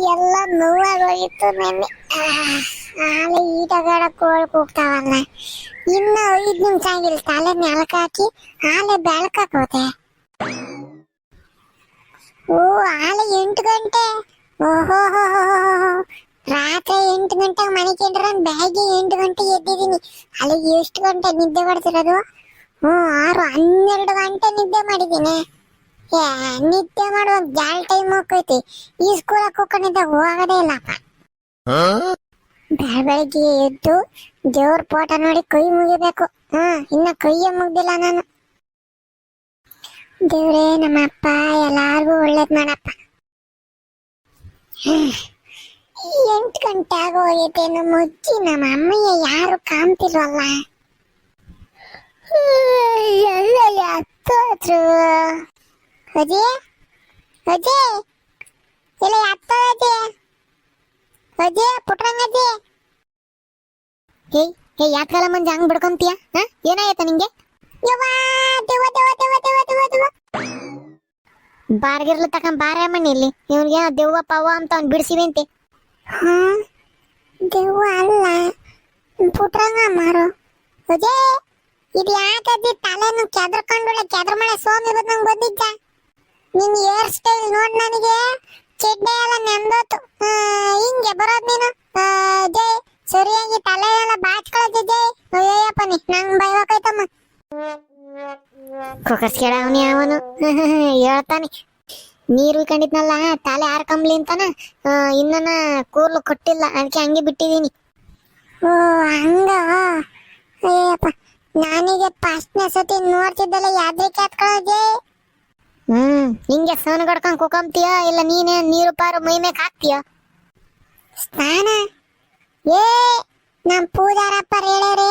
ಮೈಯೆಲ್ಲ ನೋವಾಗೋಗಿತ್ತು ನೆನ್ನೆ. ಆಲೆ ಈಟಗಾಡ ಕೋಳಕ್ ಹೋಗ್ತಾವಲ್ಲ. ಇನ್ನು ಐದು ನಿಮಿಷ ಆಗಿಲ್ಲ. ತಲೆ ನೆಲಕ್ ಹಾಕಿ ಆಲೆ ಬೆಳಕಾಕೋತೆ ಓ, ಆಲೆ ಎಂಟು ಗಂಟೆ. ಓಹೋ ರಾತ್ರಿ ಎಂಟು ಗಂಟೆಗೆ ಮನೆ ಕೇಂದ್ರ ಬೆಳಗ್ಗೆ ಎಂಟು ಗಂಟೆಗೆ ಎದ್ದಿದ್ದೀನಿ. ಅಲ್ಲಿಗೆ ಎಷ್ಟು ಗಂಟೆ ನಿದ್ದೆ ಮಾಡ್ತಿರೋದು? ಹ್ಞೂ ಆರು ಹನ್ನೆರಡು ಗಂಟೆ ನಿದ್ದೆ ಮಾಡಿದ್ದೀನಿ. ನಿದ್ದೆ ಮಾಡುವ ಜಾಲ್ ಟೈಮ್ ಹೋಗ್ತೈತಿ. ಈ ಸ್ಕೂಲ್ ಹೋಗ್ಕೊಂಡಿದ್ದ ಹೋಗೋದೇ ಇಲ್ಲಪ್ಪ. ಬೆಳಗ್ಗೆ ಎದ್ದು ದೇವ್ರ ಪೋಟ ನೋಡಿ ಕೈ ಮುಗಿಬೇಕು. ಹ್ಮ್ ಇನ್ನ ಕೈಯೇ ಮುಗ್ದಿಲ್ಲ ನಾನು. ದೇವ್ರೇ ನಮ್ಮ ಅಪ್ಪ ಎಲ್ಲಾರ್ಗೂ ಒಳ್ಳೇದ್ ಮಾಡಪ್ಪ. ಎಂಟು ಗಂಟೆ ಆಗೋಗೈತೆ ನಮ್ಮ ಅಜ್ಜಿ ನಮ್ಮ ಅಮ್ಮಯ್ಯ ಯಾರು ಕಾಣ್ತಿಲ್ವಲ್ಲ. ಎಲ್ಲ ಹತ್ತೋದ್ರು. ಅಜೇ ಅಜೇ ಇಲ್ಲ ಹತ್ತೋದಜೆ ಅಜೇ ಪುಟ್ರಂಗಜೆ ಏಯ್ ಹೇ ಯಾಕಲ್ಲ ಮಂಜ ಹಂಗ್ ಬಿಡ್ಕೊಂತೀಯ? ಹಾ? ಏನಾಯ್ತ ನಿಂಗೆ? ಬಾರ್ಗಿರ್ಲು ತಕೊಂಡ್ ಬಾರ ಮಣ್ಣಿ ಇಲ್ಲಿ. ಇವ್ನಿಗೆ ದೆವ್ವ ಪವ್ವ ಅಂತ ಅವ್ನ್ ಬಿಡಿಸಿವಂತೆ. ಹಾ ದೆವ್ವ ಅಲ್ಲ, ಪುಟ್ರಂಗ ಮಾರು. ಅಜೇ ಇದು ಯಾಕಜ್ಜಿ ತಲೆನು ಕೆದ್ರಕೊಂಡುಳೆ ಕೆದ್ರ ಮಳೆ ಸೋಮಿ ಬಂದಂಗೆ ಬಂದಿದ್ದ ನಿನ್ ಹೇರ್ ಸ್ಟೈಲ್ ನೋಡ್ ನನಗೆ. ಚೆಡ್ಡೆ ಎಲ್ಲ ನೆಂದೋತು ಹಾ ಹಿಂಗೆ ಬರೋದ್ ನೀನು. ಜೈ. ಸರಿಯಾಗಿ ತಲೆ ಎಲ್ಲ ಬಾಚ್ಕೊಳ್ಳೋದು ಜೈ. ಅಯ್ಯಪ್ಪ ನೀ ನಂಗ್ ಬೈವಾಕೈತಮ್ಮ ಕೇಳ ಅವನಿ ಅವನು ಹೇಳ್ತಾನೆ. ನೀರು ಕಂಡಿದ್ನಲ್ಲ ತಲೆ ಹಾರ್ಕಂಬ್ಲಿ ಅಂತಾನ. ಇನ್ನನ ಕೂರ್ಲು ಕೊಟ್ಟಿಲ್ಲ ಅದಕ್ಕೆ ಹಂಗೆ ಬಿಟ್ಟಿದ್ದೀನಿ. ಓ ಹಂಗ? ಅಯ್ಯಪ್ಪ ನಾನೀಗ ಫಸ್ಟ್ನೇ ಸತಿ ನೋಡ್ತಿದ್ದಲ್ಲ ಯಾವ್ದಕ್ಕೆ ಹತ್ಕೊಳ್ಳೋದೆ ಹ್ಮ್, ನಿಂಗೆ ಸ್ನಾನ ಕಡ್ಕೊಂಡ್ ಕುಕಂತೀಯ ಇಲ್ಲ ನೀನೇ ನೀರು ಪಾರು ಮೈ ಮೇಕ್ ಹಾಕ್ತೀಯ? ಸ್ನಾನ? ಏ, ನಮ್ ಪೂಜಾರಪ್ಪ ಹೇಳರೆ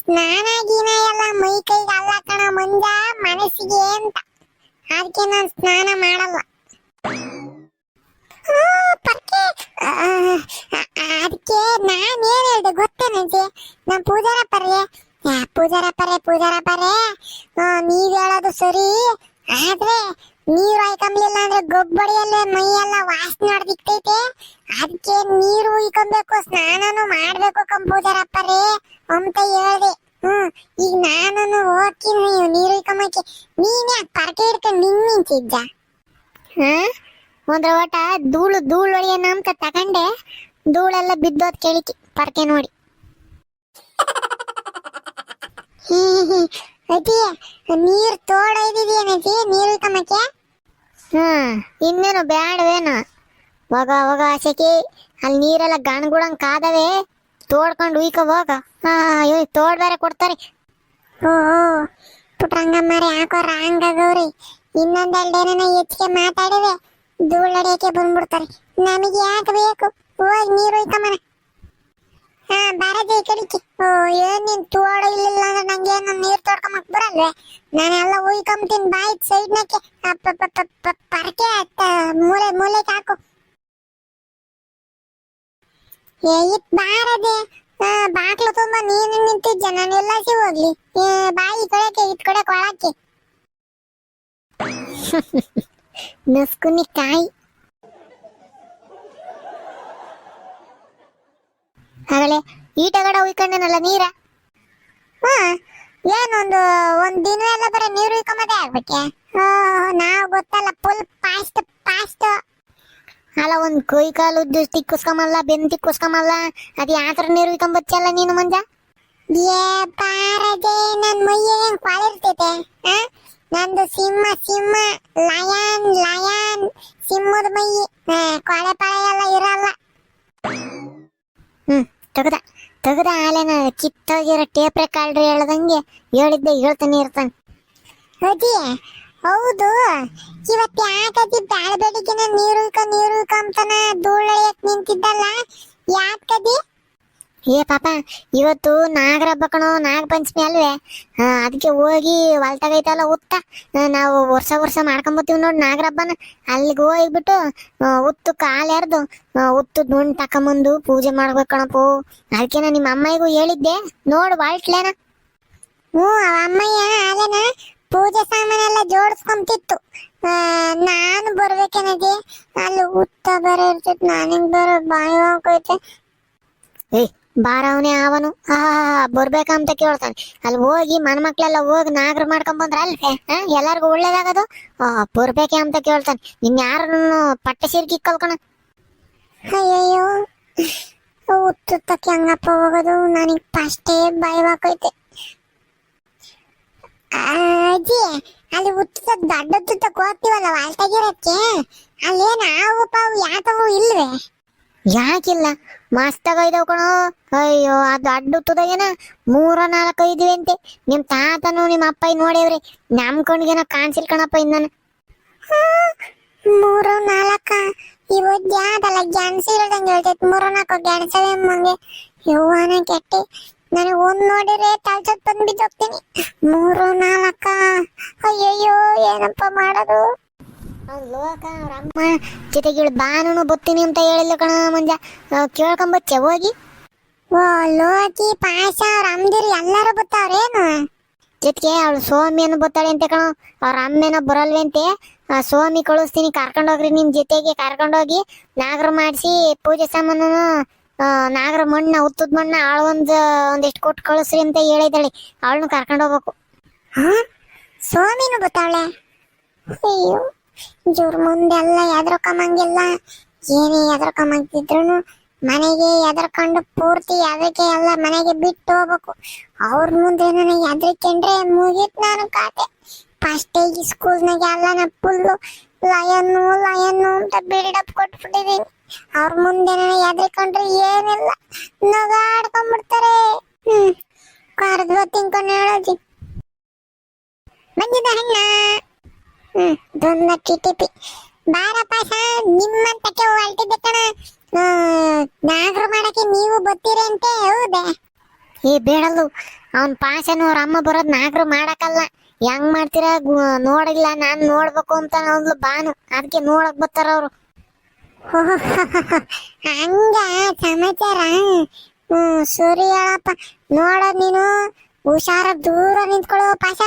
ಸ್ನಾನ ಗೀನ ಎಲ್ಲ ಮೈ ಕೈಗೆ ಅಲ್ಲ ಕಣ ಮಂಜ, ಮನಸ್ಸಿಗೆ ಅಂತ. ಅದಕ್ಕೆ ನಾನು ಸ್ನಾನ ಮಾಡಲ್ಲ. ಅದಕ್ಕೆ ನಾನ್ ಏನ್ ಹೇಳ್ದೆ ಗೊತ್ತೇನಜ್ಜಿ ನಮ್ ಪೂಜಾರಪ್ಪರೇ ಪೂಜಾರಪ್ಪರೇ ಪೂಜಾರಪ್ಪರೇ ನೀವ್ ಹೇಳೋದು ಸರಿ. ಆದ್ರೆ ನೀರು ಹಾಯ್ಕೊಂಬ್ಲಿಲ್ಲ ಅಂದ್ರೆ ಗೊಬ್ಬಡಿಯಲ್ಲೇ ಮೈಯೆಲ್ಲ ವಾಸನೆ ಹೊಡೆದಿಕ್ತೈತೆ ಅದಕ್ಕೆ ನೀರು ಉಯ್ಕೊಬೇಕು, ಸ್ನಾನನು ಮಾಡ್ಬೇಕು ಕಂಪೂಜಾರಪ್ಪರೇ ಅಂತ ಹೇಳ್ದೆ. ಹ್ಮ್, ಈಗ ನಾನು ಹೋಗ್ತೀನಿ ನೀರು ಉಯ್ಕೊಂಬಕ್ಕೆ ನೀನ್ ಪರ್ಕೆ ಹಿಡ್ಕೊಂಡು ನಿಂಗ್ ನಿಂತಿದ್ದ? ಹಾ? ಓಟ ಧೂಳು ಧೂಳು ಹೊಡಿಯೋಣ ಅಂತ ತಗೊಂಡೆ. ಧೂಳೆಲ್ಲ ಬಿದ್ದೋದ್ ಕೇಳಿಕೆ, ಪರಕೆ ನೋಡಿ. ಅಜ್ಜಿ ನೀರ್ ತೋಡೊಯ್ದಿದ್ಯೇನಜ್ಜಿ ನೀರು ಕಮ್ಮಕ್ಕೆ ಹ್ಮ್ ಇನ್ನೇನು ಬ್ಯಾಡವೇನ? ಹೋಗ ಹೋಗ ಆಸೆಗೆ ಅಲ್ಲಿ ನೀರೆಲ್ಲ ಗಣಗುಡಂಗ್ ಕಾದವೆ. ತೋಡ್ಕೊಂಡು ಉಯ್ಕ ಹೋಗ. ಹಾ ಇವ್ ತೋಡ್ ಬೇರೆ ಕೊಡ್ತಾರೆ. ಓ ಪುಟ್ರಂಗಮ್ಮರೆ ಯಾಕೋ ರಾಂಗ್ ಆಗವ್ರಿ ಇನ್ನೊಂದೆರಡೇನ ಹೆಚ್ಚಿಗೆ ಮಾತಾಡಿವೆ. ಧೂಳ್ ಹೊಡಿಯಕ್ಕೆ ಬಂದ್ಬಿಡ್ತಾರೆ. ನಮಗೆ ಯಾಕೆ ಬೇಕು? ಹೋಗಿ ನೀರು ಉಯ್ಕಮ್ಮನ ಹಾ ಬಾರದೆ ಈ ಕಡಿಕೆ ಓ ಏನ್ ನೀನ್ ತೋಡ ಇಲ್ಲಿಲ್ಲ ಅಂದ್ರೆ ನಂಗೆ ಏನು ನೀರ್ ತೋಡ್ಕೊಂಬಕ್ ಬರಲ್ವೇ? ನಾನೆಲ್ಲ ಉಯ್ಕೊಂತೀನಿ ಬಾಯಿ ಸೈಡ್ನಕ್ಕೆ. ಪರಕೆ ಮೂಲೆ ಮೂಲೆಗೆ ಹಾಕು. ಏ ಇತ್ ಬಾರದೆ ಬಾಕ್ಲು ತುಂಬಾ ನೀನು ನಿಂತಿದ್ಯ? ನಾನು ಎಲ್ಲಾಸಿ ಹೋಗ್ಲಿ. ಬಾಯಿ ಕಡೆಗೆ ಇತ್ ಕಡೆ ಕೊಳಕ್ಕೆ ನಸ್ಕುನಿ ಕಾಯಿ. ಆಗಲೇ ಈಟಗಡ ಉಯ್ಕೊಂಡೇನಲ್ಲ ನೀರ? ಹಾ, ಏನೊಂದು, ಒಂದ್ ದಿನ ಎಲ್ಲ ಬರೀ ನೀರು ಉಯ್ಕೊಂಬದೇ ಆಗ್ಬೇಕೆ? ನಾವು ಗೊತ್ತಲ್ಲ ಫುಲ್ ಫಾಸ್ಟ್ ಫಾಸ್ಟ್ ಅಲ್ಲ, ಒಂದ್ ಕೈ ಕಾಲು ತಿಕ್ಕಿಸ್ಕೊಂಬಲ್ಲ ಬೆನ್ ತಿಕ್ಕಿಸ್ಕೊಂಬಲ್ಲ, ಅದ್ ಯಾತ್ರ ನೀರು ಉಯ್ಕೊಂಬಚ್ಚಲ್ಲ ನೀನು ಮಂಜ? ಏ, ಬಾರದೆ, ನನ್ ಮೈಯ ಹೆಂಗ್ ಕೊಳಿರ್ತೈತೆ ಆ? ನಂದು ಸಿಂಹ ಸಿಂಹ, ಲಯನ್ ಲಯನ್, ಸಿಂಹದ ಮೈ ಕೊಳೆ ಪಳೆ ಎಲ್ಲ ಇರಲ್ಲ. ಹ್ಮ್. ತೆಗ್ದ ತೆಗ್ದ ಆಲೆನ ಕಿತ್ತೋಗಿರೋ ಟೇಪ್ ರೆಕಾರ್ಡ್ರಿ ಹೇಳ್ದಂಗೆ ಹೇಳಿದ್ದೆ, ಹೇಳ್ತಾನೆ ಇರ್ತಾನೆ. ಅಜ್ಜಿ, ಹೌದು. ಇವತ್ತು ಯಾಕದಿ ಬ್ಯಾಳ ಬೆಳಿಗ್ಗೆನ ನೀರು ನೀರು ಕಂತನ ಧೂಳ ನಿಂತಿದ್ದಲ್ಲ? ಯಾಕದಿ ಏ, ಪಾಪ, ಇವತ್ತು ನಾಗರ ಹಬ್ಬ ಕಣೋ ನಾಗ ಪಂಚಮಿ ಅಲ್ವೇ ಅದಕ್ಕೆ ಹೋಗಿ ಹೊಲ್ತಾಗೈತಲ್ಲ ಉತ್ತ ನಾವು ವರ್ಷ ವರ್ಷ ಮಾಡ್ಕೊಂಬತ್ತೀವಿ ನೋಡಿ ನಾಗರ ಹಬ್ಬನ ಅಲ್ಲಿಗೆ ಹೋಗ್ಬಿಟ್ಟು ಉತ್ತು ಕಾಲು ಎರ್ದು ಉತ್ತು ನುಣ್ ತಕೊಂಬಂದು ಪೂಜೆ ಮಾಡ್ಬೇಕು ಕಣಪ್ಪು. ಅದಕ್ಕೆ ನಾನು ನಿಮ್ಮ ಅಮ್ಮಯ್ಯಗೂ ಹೇಳಿದ್ದೆ. ನೋಡು ಬಾಳ್ಟ್ಲೇನ ಹ್ಞೂ ಅಮ್ಮಯ್ಯ ಅದೇನ, ಪೂಜೆ ಸಾಮಾನೆಲ್ಲ ಜೋಡಿಸ್ಕೊಂತಿತ್ತು ನಾನು ಬರ್ಬೇಕೇನದಿ? ಅಲ್ಲಿ ಉತ್ತ ಬೇರೆ ನಾನು ನನಗ್ ಬರೋ ಬಾಯಿ ಹೋಗೈತೆ ಏ ಬಾರವನೇ ಅವನು. ಆ, ಬರ್ಬೇಕಂತ ಕೇಳ್ತಾನೆ. ಅಲ್ಲಿ ಹೋಗಿ ಮನ ಮಕ್ಳೆಲ್ಲ ಹೋಗಿ ನಾಗರ ಮಾಡ್ಕೊಂಡ್ ಬಂದ್ರ ಅಲ್ವೇ ಎಲ್ಲಾರ್ಗು ಒಳ್ಳೇದಾಗದು? ಬರ್ಬೇಕೆ ಅಂತ ಕೇಳ್ತಾನೆ. ನಿನ್ ಯಾರು ಪಟ್ಟೆ ಸಿರ್ಕಿ ಕಲ್ಕಣ ಅಯ್ಯಯ್ಯೋ ಹಂಗಪ್ಪ ಹೋಗೋದು? ನನಗ್ ಫಸ್ಟೇ ಭಯವಾಕೈತೆ ಅಜ್ಜಿ, ಅಲ್ಲಿ ಉತ್ತುತ್ತ ದೊಡ್ಡ ತುತ್ತಕ್ಕೆ ಹೋಗ್ತೀವಲ್ಲ, ವಾಲ್ಟಾಗಿರಕ್ಕೆ? ಅಲ್ಲೇನ ಆವು ಪಾವು ಯಾತವು ಇಲ್ವೇ? ಯಾಕಿಲ್ಲ? ಮಸ್ತಾಗ ಇದಾವ್ ಕಣೋ. ಅಯ್ಯೋ, ಅದು ಏನ ಮೂರ ನಾಲ್ಕು ಐದ್ವಿ ಅಂತೆ ನಿಮ್ ತಾತನು ನಿಮ್ಮ ಅಪ್ಪ ನೋಡೇವ್ರಿ. ನಮ್ ಕಣ್ಗೇನ ಕಾಣಿಸಿಲ್ ಕಣಪ್ಪ ಇನ್ನ. ಮೂರು ನಾಲ್ಕ ಇವು ಯಾವ್ದಲ್ಲ? ಗ್ಯಾನ್ಸಿ ಇರೋದಂಗೆ ಹೇಳ್ತೈತ್ ಮೂರು ನಾಲ್ಕು ಗ್ಯಾನ್ಸವೆ ಮಂಗೆ ಯುವಾನ ಕೆಟ್ಟಿ. ನನಗೆ ಒಂದ್ ನೋಡಿದ್ರೆ ತಲ್ಸತ್ ಬಂದ್ಬಿಟ್ಟು ಹೋಗ್ತೀನಿ. ಮೂರು ನಾಲ್ಕ ಅಯ್ಯಯ್ಯೋ, ಏನಪ್ಪ ಮಾಡೋದು? ಲೋಕ ಅಮ್ಮ ಜೊತೆಗೆ ಬಾನು ಬತ್ತೀನಿ ಅಂತ ಹೇಳಿಲ್ಲ ಕಣ ಮಂಜ. ಕೇಳ್ಕೊಂಬಚ್ಚೆ, ಹೋಗಿ. ಓ, ಲೋಕಿ ಪಾಶ ರಮ್ದಿರಿ ಎಲ್ಲರೂ ಬತ್ತಾವ್ರೇನು ಜೊತೆಗೆ ಅವಳು ಸೋಮಿಯನ್ನು ಬತ್ತಾಳೆ ಅಂತೆ ಕಣ. ಅವ್ರ ಅಮ್ಮೇನೋ ಬರಲ್ವೆ ಅಂತೆ ಸೋಮಿ ಕಳಿಸ್ತೀನಿ ಕರ್ಕೊಂಡೋಗ್ರಿ ನಿಮ್ಮ ಜೊತೆಗೆ ಕರ್ಕೊಂಡೋಗಿ ನಾಗರ ಮಾಡಿಸಿ ಪೂಜೆ ಸಾಮಾನು ನಾಗರ ಮಣ್ಣ, ಉತ್ತದ ಮಣ್ಣ ಒಂದು, ಒಂದಿಷ್ಟು ಕೊಟ್ಟು ಕಳಿಸ್ರಿ ಅಂತ ಹೇಳಿದಾಳೆ ಅವಳನ್ನು ಕರ್ಕೊಂಡು ಹೋಗ್ಬೇಕು. ಹಾ? ಸೋಮಿನೂ ಬತ್ತಾವಳೆ ಅಯ್ಯೋ. ಜೋರ್ ಮುಂದೆಲ್ಲ ಎದ್ರಕೊಂಬಂಗಿಲ್ಲ ಏನೇ ಎದ್ರಕೊಂಬಂತಿದ್ರು ಮನೆಗೆ ಎದ್ರಕೊಂಡು ಪೂರ್ತಿ ಅದಕ್ಕೆ ಎಲ್ಲ ಮನೆಗೆ ಬಿಟ್ಟು ಹೋಗ್ಬೇಕು. ಅವ್ರ ಮುಂದೆ ನನಗೆ ಎದ್ರಿಕೆಂಡ್ರೆ ಮುಗೀತು ನಾನು ಕಾತೆ ಫಸ್ಟ್ ಸ್ಕೂಲ್ ಸ್ಕೂಲ್ನಾಗ ಎಲ್ಲ ನಾ ಫುಲ್ಲು ಲಯನ್ನು ಲಯನ್ನು ಅಂತ ಬಿಲ್ಡಪ್ ಕೊಟ್ಬಿಟ್ಟಿದ್ದೀನಿ ಅವ್ರ ಮುಂದೆ ನನಗೆ ಎದ್ರಿಕೊಂಡ್ರೆ ಏನಿಲ್ಲ. ನಗಾಡ್ಕೊಂಡ್ಬಿಡ್ತಾರೆ ಹ್ಮ್, ಕಾರ್ದ್ ತಿನ್ಕೊಂಡು ಹೇಳೋದಿ ಬಂದಿದ್ದ ಹಣ್ಣ? ಹ್ಮ್ ದೊಂದ ಟಿಟಿಪಿ ಬಾರಪ್ಪ ಸಾ ನಿಮ್ಮಂತಕ್ಕೆ ಹೊಲ್ಟಿದ್ದೆ ಕಣ ನಾಗರು ಮಾಡಕ್ಕೆ ನೀವು ಬತ್ತೀರಿ ಅಂತ ಹೌದೇ? ಏ ಬೇಡಲ್ಲು. ಅವನ್ ಪಾಸನು ಅವ್ರ ಅಮ್ಮ ಬರೋದ್ ನಾಗರು ಮಾಡಕ್ಕಲ್ಲ. ಹೆಂಗ್ ಮಾಡ್ತೀರಾ? ನೋಡಿಲ್ಲ ನಾನ್ ನೋಡ್ಬೇಕು ಅಂತ ಅಂದ್ಲು ಬಾನು. ಅದಕ್ಕೆ ನೋಡಕ್ ಬರ್ತಾರ ಅವ್ರು. ಹಂಗ ಸಮಾಚಾರ? ಹ್ಮ್ ಸರಿ ಹೇಳಪ್ಪ. ನೋಡ ನೀನು. ಹುಷಾರ ದೂರ ನಿಂತ್ಕೊಳ್ಳೋ ಪಾಸ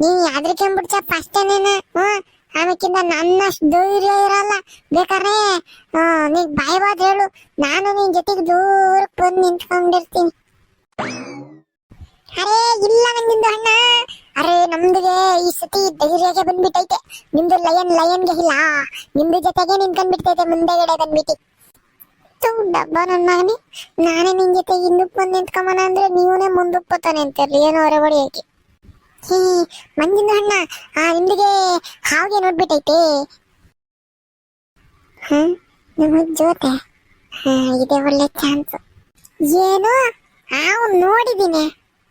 ಯಾದ್ರಿಕೆಂಬಿಡ್ಸ ಫಸ್ಟ್ ನೀನು ಹ್ಮ್ ಆಮೇಕಿಂದ ನನ್ನಷ್ಟು ಧೈರ್ಯ ಇರಲ್ಲ. ಬೇಕಾದ್ರೆ ನೀನ್ ಬಾಯ್ ಹೇಳು. ನಾನು ನಿನ್ ಜೊತೆಗೆ ದೂರಕ್ಕೆ ಬಂದು ನಿಂತ್ಕೊಂಡಿರ್ತೀನಿ. ಅರೇ, ಇಲ್ಲ ನಂಗಿಂದು ಅಣ್ಣ. ಅರೆ, ನಮ್ದಿಗೆ ಈ ಸತಿ ಧೈರ್ಯಗೆ ಬಂದ್ಬಿಟ್ಟೈತೆ. ನಿಮ್ದು ಲಯನ್ ಲಯನ್ಗೆ ಇಲ್ಲ. ನಿಮ್ದು ಜೊತೆಗೆ ನಿಂತ್ಕೊಂಡ್ಬಿಡ್ತೈತೆ, ಮುಂದೆಗಡೆ ಬಂದ್ಬಿಟ್ಟು. ಡಬ್ಬ ನನ್ನ ಮಗನೇ. ನಾನೇ ನಿನ್ ಜೊತೆ ಹಿಂದಕ್ಕೆ ಬಂದು ನಿಂತ್ಕೊಂಬನ ಅಂದ್ರೆ ನೀವನೇ ಮುಂದಕ್ಕೆ ಬತ್ತಾನೆ ಅಂತಾರ್ರಿ ಏನೋ ಹೊರಗಡೆ ಯಾಕೆ ಹೀ ಮಂಜಿನ ಅಣ್ಣ, ಆ, ನಿಮ್ದಿಗೆ ಹಾವಿಗೆ ನೋಡ್ಬಿಟ್ಟೈತೆ. ಹ ನಮ್ಮ ಜೋತೆ. ಹ, ಇದೆ ಒಳ್ಳೆ ಚಾನ್ಸ್ ಏನು? ಹಾವು ನೋಡಿದ್ದೀನಿ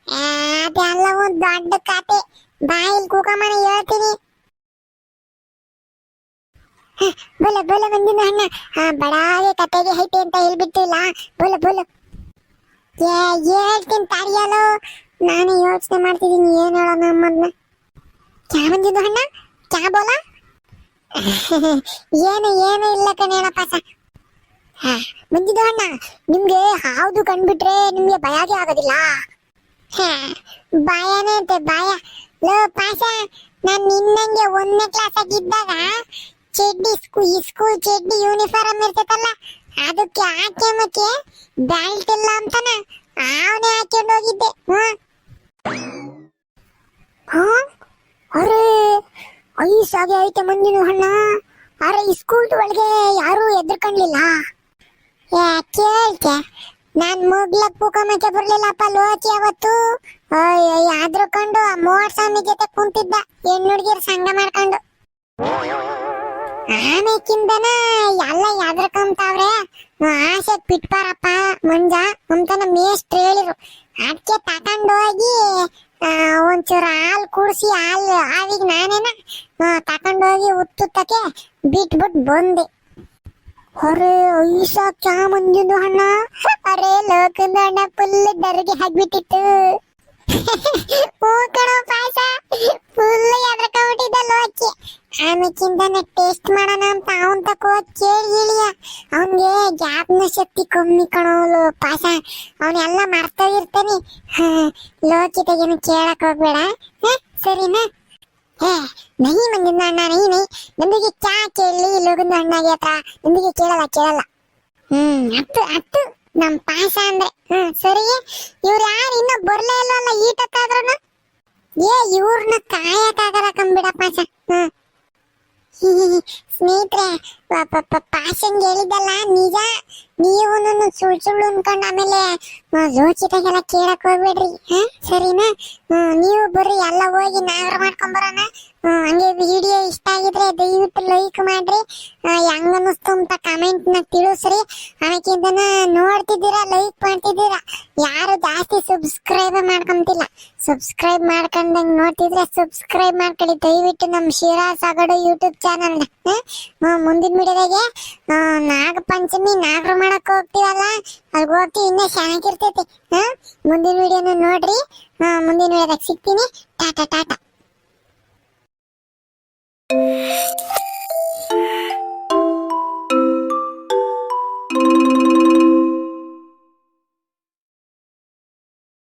ಅದೆಲ್ಲ ಒಂದು ದೊಡ್ಡ ಕತೆ. ಬಾಯಿಲ್ ಕೂಕಮ್ಮನ ಹೇಳ್ತೀನಿ. ಬೋಲ ಬೋಲ ಮಂಜಿನ ಅಣ್ಣ. ಆ ಬಡಾಗೆ ಕತೆಗೆ ಐತೆ ಅಂತ ಹೇಳ್ಬಿಟ್ಟಿಲ್ಲ. ಬೋಲ ಬೋಲ. ಏ, ಹೇಳ್ತೀನಿ, ತಡಿಯಲು. ನಾನು ಯೋಚನೆ ಮಾಡ್ತಿದ್ದೀನಿ, ಏನ್ ಹೇಳೋಣ ಅಮ್ಮನ್ನ? ಕ್ಯಾ ಬಂದಿದ್ದು ಅಣ್ಣ? ಕ್ಯಾ ಬೋಲ? ಏನು ಏನು ಇಲ್ಲ ಕಣೇನಪ್ಪ ಸ ಹಾ, ಬಂದಿದ್ದು ಅಣ್ಣ. ನಿಮ್ಗೆ ಹೌದು ಕಂಡ್ಬಿಟ್ರೆ ನಿಮ್ಗೆ ಭಯಾಗೆ ಆಗೋದಿಲ್ಲ? ಭಯನೇ ಅಂತೆ, ಭಯ. ಲೋ ಪಾಸ ನಾನ್ ನಿನ್ನಂಗೆ ಒಂದನೇ ಕ್ಲಾಸ್ ಆಗಿದ್ದಾಗ ಚಡ್ಡಿ ಈ ಸ್ಕೂಲ್ ಚಡ್ಡಿ ಯೂನಿಫಾರ್ಮ್ ಇರ್ತೈತಲ್ಲ, ಅದಕ್ಕೆ ಹಾಕ್ಯಮಕ್ಕೆ ಬ್ಯಾಲ್ಟ್ ಇಲ್ಲ ಅಂತಾನ ಅವನೇ ಹಾಕೊಂಡು ಹೋಗಿದ್ದೆ ಹ್ಮ್. ಹಾ? ಅರೆ ಐಸಾಗೆ ಐತೆ ಮಂಜಿನ ಹಣ್ಣ ಅರೆ ಸ್ಕೂಲ್ ಒಳಗೆ ಯಾರು ಎದ್ರಕಣ್ಲಿಲ್ಲ. ಕೇಳ್ತೆ. ನಾನ್ ಮುಗ್ಲಕ್ ಪೂಕಮಕ್ಕೆ ಬರ್ಲಿಲ್ಲಪ್ಪ ಲೋಚಿ ಅವತ್ತು. ಕಂಡು ಆ ಮೋಹರ್ ಸ್ವಾಮಿ ಜೊತೆ ಕುಂತಿದ್ದ ಹೆಣ್ಣು ಹುಡುಗಿರ್ ಸಂಘ ಮಾಡ್ಕೊಂಡು. ಆಮೇಕಿಂದನ ಎಲ್ಲ ಎದ್ರಕಂತಾವ್ರೆ. ಆಸೆ ಬಿಟ್ಬಾರಪ್ಪ ಮಂಜ ಅಂತಾನ ಮೇಷ್ಟ್ರು ಹೇಳಿದ್ರು. ಅದಕ್ಕೆ ತಕೊಂಡೋಗಿ ಆ, ಒಂಚೂರು ಹಾಲು ಕುಡಿಸಿ ಹಾಲು ಆವಿಗೆ ನಾನೇನ ತಗೊಂಡೋಗಿ ಉತ್ತುತ್ತಕ್ಕೆ ಬಿಟ್ಬಿಟ್ಟು ಬಂದೆ. ಅರೆ ಐಸ ಚಾ ಮಂಜುದು ಅಣ್ಣ. ಅರೆ ಲೋಕದ ಅಣ್ಣ ಫುಲ್ ದರ್ಗೆ ಹಾಕ್ಬಿಟ್ಟಿತ್ತು. ಹೂ ಕಣೋ ಪಾಯಸ. ಫುಲ್ ಆಮೇಕಿಂದನೆ ಟೇಸ್ಟ್ ಮಾಡೋಣ ಅಂತ ಅವನ್ ತಕೋ ಕೇಳಿ ಇಳಿಯ. ಅವನ್ಗೆ ಜ್ಞಾಪನ ಶಕ್ತಿ ಕಮ್ಮಿ ಕಣೋಲು ಪಾಸ ಅವನೆಲ್ಲ ಮರ್ತಾ ಇರ್ತಾನೆ ಲೋಕಿತಗೇನು ಕೇಳಕ್ ಹೋಗ್ಬೇಡ? ಸರಿನಾ? ಏ ನಹಿ ಮಂಜುಂದ ಅಣ್ಣ ನಹಿ ನಹಿ ನಮಗೆ ಚಾ ಕೇಳಿ ಲೋಗನ್ ಅಣ್ಣಗೆ ಹತ್ರ. ನಂದಿಗೆ ಕೇಳಲ್ಲ ಕೇಳಲ್ಲ. ಹ್ಮ್ ಹತ್ತು ಹತ್ತು ನಮ್ ಪಾಸ ಅಂದ್ರೆ. ಹ್ಮ್ ಸರಿ. ಇವ್ರು ಯಾರು ಇನ್ನೂ ಬರ್ಲೇ ಇಲ್ವಲ್ಲ ಈಟತ್ತಾದ್ರೂ ಏ ಇವ್ರನ್ನ ಕಾಯಕ್ಕಾಗಲ್ಲ ಕಂಬಿಡ ಪಾಸ ಹ್ಮ್ 嘤嘤嘤 ಸ್ನೇಹಿತರೆ ಪಾಷನ್ ಹೇಳಿದ್ದಲ್ಲ, ನಿಜ? ನೀವು ಸುಳ್ಳು ಸುಳ್ಳು ಅನ್ಕೊಂಡು ಆಮೇಲೆ ಜೋಚಿತಾಗೆಲ್ಲ ಕೇಳಕ್ ಹೋಗ್ಬೇಡ್ರಿ, ಹಾ? ಸರಿನಾ? ನೀವು ಬರ್ರಿ, ಎಲ್ಲ ಹೋಗಿ ನಾಗರ ಮಾಡ್ಕೊಂಬರೋಣ. ಹಂಗೆ ವಿಡಿಯೋ ಇಷ್ಟ ಆಗಿದ್ರೆ ದಯವಿಟ್ಟು ಲೈಕ್ ಮಾಡ್ರಿ. ಹೆಂಗ ಅನ್ನಿಸ್ತು ಅಂತ ಕಮೆಂಟ್ನ ತಿಳಿಸ್ರಿ. ಇದನ್ನ ನೋಡ್ತಿದ್ದೀರಾ ಲೈಕ್ ಮಾಡ್ತಿದ್ದೀರಾ? ಯಾರು ಜಾಸ್ತಿ ಸಬ್ಸ್ಕ್ರೈಬ್ ಮಾಡ್ಕೊಂತಿಲ್ಲ. ಸಬ್ಸ್ಕ್ರೈಬ್ ಮಾಡ್ಕೊಂಡಂಗೆ ನೋಡ್ತಿದ್ರೆ ಸಬ್ಸ್ಕ್ರೈಬ್ ಮಾಡ್ಕೊಳ್ಳಿ. ದಯವಿಟ್ಟು ನಮ್ಮ ಶಿರಾ ಸಾಗಡು ಯೂಟ್ಯೂಬ್ ಚಾನಲ್ ಮುಂದಿನ ವಿಡಿಯೋದಾಗೆ ನಾಗ ಪಂಚಮಿ ನಾಗರ ಮಾಡಕ್ ಹೋಗ್ತೀವಲ್ಲ, ಅಲ್ಗ ಹೋಗ್ತೀವಿ ಇನ್ನೂ ಚೆನ್ನಾಗಿರ್ತೈತಿ ಹಾ, ಮುಂದಿನ ವಿಡಿಯೋನ ನೋಡ್ರಿ. ಹಾ, ಮುಂದಿನ ವಿಡಿಯೋದಾಗ ಸಿಗ್ತೀನಿ. ಟಾಟಾ ಟಾಟಾ.